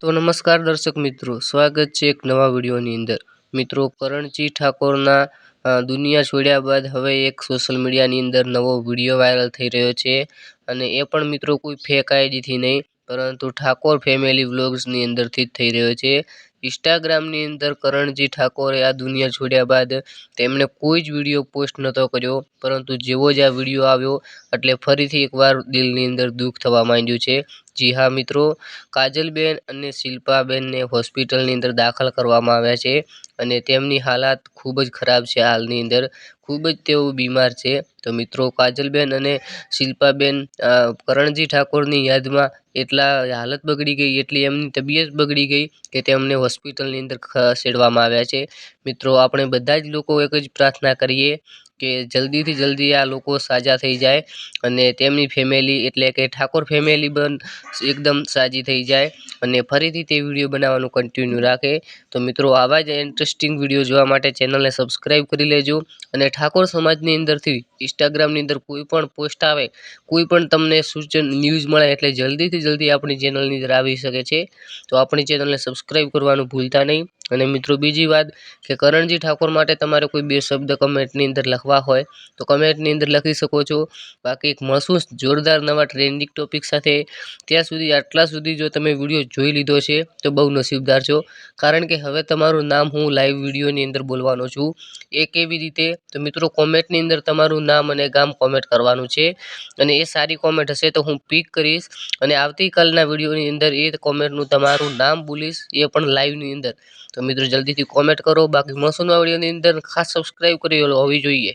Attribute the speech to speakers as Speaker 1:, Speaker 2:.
Speaker 1: તો નમસ્કાર દર્શક મિત્રો, સ્વાગત છે એક નવા વિડીયોની અંદર. મિત્રો, કરણજી ઠાકોરના દુનિયા છોડ્યા બાદ હવે એક સોશિયલ મીડિયાની અંદર નવો વીડિયો વાયરલ થઈ રહ્યો છે. અને એ પણ મિત્રો કોઈ ફેક આઈડીથી નહીં પરંતુ ઠાકોર ફેમિલી વ્લોગ્સની અંદરથી જ થઈ રહ્યો છે. ઇન્સ્ટાગ્રામની અંદર કરણજી ઠાકોરે આ દુનિયા છોડ્યા બાદ તેમણે કોઈ જ વીડિયો પોસ્ટ નહોતો કર્યો, પરંતુ જેવો જ આ વીડિયો આવ્યો, એટલે ફરીથી એકવાર દિલની અંદર દુઃખ થવા માંડ્યું છે. જી હા, મિત્રો. કાજલબેન અને શિલ્પાબેનને હોસ્પિટલની અંદર દાખલ કરવામાં આવ્યા છે અને તેમની હાલાત ખૂબ જ ખરાબ છે હાલની અંદર. ખૂબ જ તેઓ બીમાર છે. તો મિત્રો, કાજલબેન અને શિલ્પાબેન કરણજી ઠાકોરની યાદમાં એટલા હાલત બગડી ગઈ, એટલી એમની તબિયત બગડી ગઈ કે તેમને હોસ્પિટલની અંદર ખસેડવામાં આવ્યા છે. મિત્રો, આપણે બધા જ લોકો એક જ પ્રાર્થના કરીએ કે જલ્દીથી જલ્દી આ લોકો સાજા થઈ જાય અને તેમની ફેમિલી એટલે કે ઠાકોર ફેમિલી પણ એકદમ સાજી થઈ જાય અને ફરીથી તે વીડિયો બનાવવાનું કન્ટિન્યુ રાખે. તો મિત્રો, આવા જ ઇન્ટરેસ્ટિંગ વીડિયો જોવા માટે ચેનલને સબસ્ક્રાઈબ કરી લેજો અને ઠાકોર સમાજની અંદરથી ઇન્સ્ટાગ્રામની અંદર કોઈ પણ પોસ્ટ આવે, કોઈ પણ તમને સૂચન ન્યૂઝ મળે એટલે જલ્દીથી જલ્દી આપણી ચેનલની અંદર આવી શકે છે. તો આપણી ચેનલને સબસ્ક્રાઈબ કરવાનું ભૂલતા નહીં. અને મિત્રો, બીજી વાત કે કરણજી ઠાકોર માટે તમારે કોઈ બે શબ્દ કમેન્ટની અંદર લખવા હોય, તો કમેન્ટની અંદર લખી શકો છો. બાકી એક મળશું જોરદાર નવા ટ્રેન્ડિંગ ટોપિક સાથે ત્યાં સુધી, આટલા સુધી જો તમે વીડિયો જોઈ લીધો છે, તો બહુ નસીબદાર છો. કારણ કે હવે તમારું નામ હું લાઈવ વિડીયોની અંદર બોલવાનો છું. એ કેવી રીતે? તો મિત્રો કોમેન્ટની અંદર તમારું નામ અને ગામ કોમેન્ટ કરવાનું છે. અને એ સારી કોમેન્ટ હશે તો હું પિક કરીશ. અને આવતીકાલના વિડીયોની અંદર એ કોમેન્ટનું તમારું નામ બોલીશ, એ પણ લાઈવની અંદર. તો મિત્રો, જલ્દીથી કોમેન્ટ કરો. બાકી મળશું વિડીયોની અંદર. ખાસ સબસ્ક્રાઈબ કરી હોવી જોઈએ.